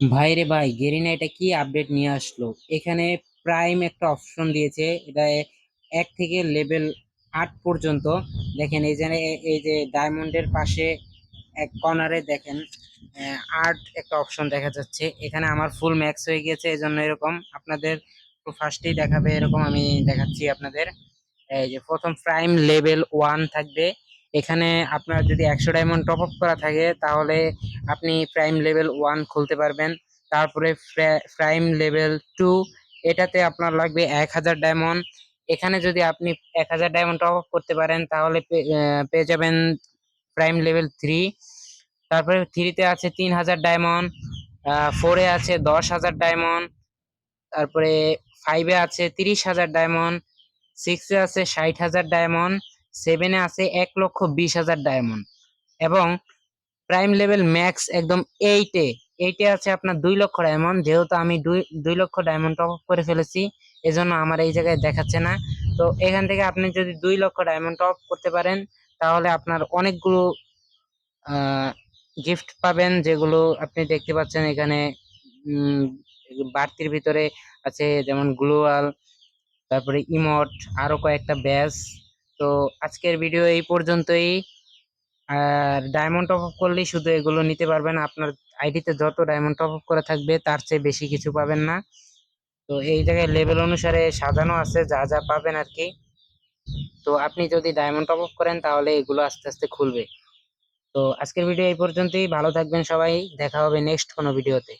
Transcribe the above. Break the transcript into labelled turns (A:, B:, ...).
A: ভাই রে ভাই, গেরিনা এটা কি আপডেট নিয়ে আসলো? এখানে প্রাইম একটা অপশন দিয়েছে, এটা এক থেকে লেভেল আট পর্যন্ত। দেখেন, এই যে এই যে ডায়মন্ডের পাশে এক কর্নারে দেখেন আর্ট একটা অপশন দেখা যাচ্ছে। এখানে আমার ফুল ম্যাক্স হয়ে গিয়েছে এই জন্য এরকম। আপনাদের ফার্স্টেই দেখাবে, এরকম আমি দেখাচ্ছি আপনাদের। এই যে প্রথম প্রাইম লেভেল ওয়ান থাকবে। এখানে আপনার যদি একশো ডায়মন্ড টপ আপ করা থাকে, তাহলে আপনি প্রাইম লেভেল ওয়ান খুলতে পারবেন। তারপরে প্রাইম লেভেল টু এটাতে আপনার লাগবে এক হাজার ডায়মন্ড এখানে যদি আপনি এক হাজার ডায়মন্ড টপ আপ করতে পারেন, তাহলে পেয়ে যাবেন প্রাইম লেভেল থ্রি তারপরে থ্রিতে আছে তিন হাজার ডায়মন্ড ফোরে আছে দশ হাজার ডায়মন্ড তারপরে ফাইভে আছে তিরিশ হাজার ডায়মন্ড সিক্সে আছে ষাট হাজার ডায়মন্ড সেভেনে আছে এক লক্ষ বিশ হাজার ডায়মন্ড এবং প্রাইম লেভেল ম্যাক্স একদম এইটে এইটে আছে আপনার দুই লক্ষ ডায়মন্ড যেহেতু আমি দুই দুই লক্ষ ডায়মন্ড টপ করে ফেলেছি, এজন্য আমার এই জায়গায় দেখাচ্ছে না। তো এখান থেকে আপনি যদি দুই লক্ষ ডায়মন্ড টপ করতে পারেন, তাহলে আপনার অনেকগুলো গিফট পাবেন, যেগুলো আপনি দেখতে পাচ্ছেন এখানে বাড়তির ভিতরে আছে যেমন গ্লোয়াল তারপরে ইমোট, আরও কয়েকটা ব্যাস। তো আজকের ভিডিও এই পর্যন্তই। আর ডায়মন্ড টপ আপ করলেই শুধু এগুলো নিতে পারবেন। আপনার আইডিতে যত ডায়মন্ড টপ আপ করা থাকবে, তার চেয়ে বেশি কিছু পাবেন না। তো এই জায়গায় লেভেল অনুসারে সাজানো আছে, যা যা পাবেন আর কি। তো আপনি যদি ডায়মন্ড টপ আপ করেন, তাহলে এগুলো আস্তে আস্তে খুলবে। তো আজকের ভিডিও এই পর্যন্তই। ভালো থাকবেন সবাই। দেখা হবে নেক্সট কোনো ভিডিওতে।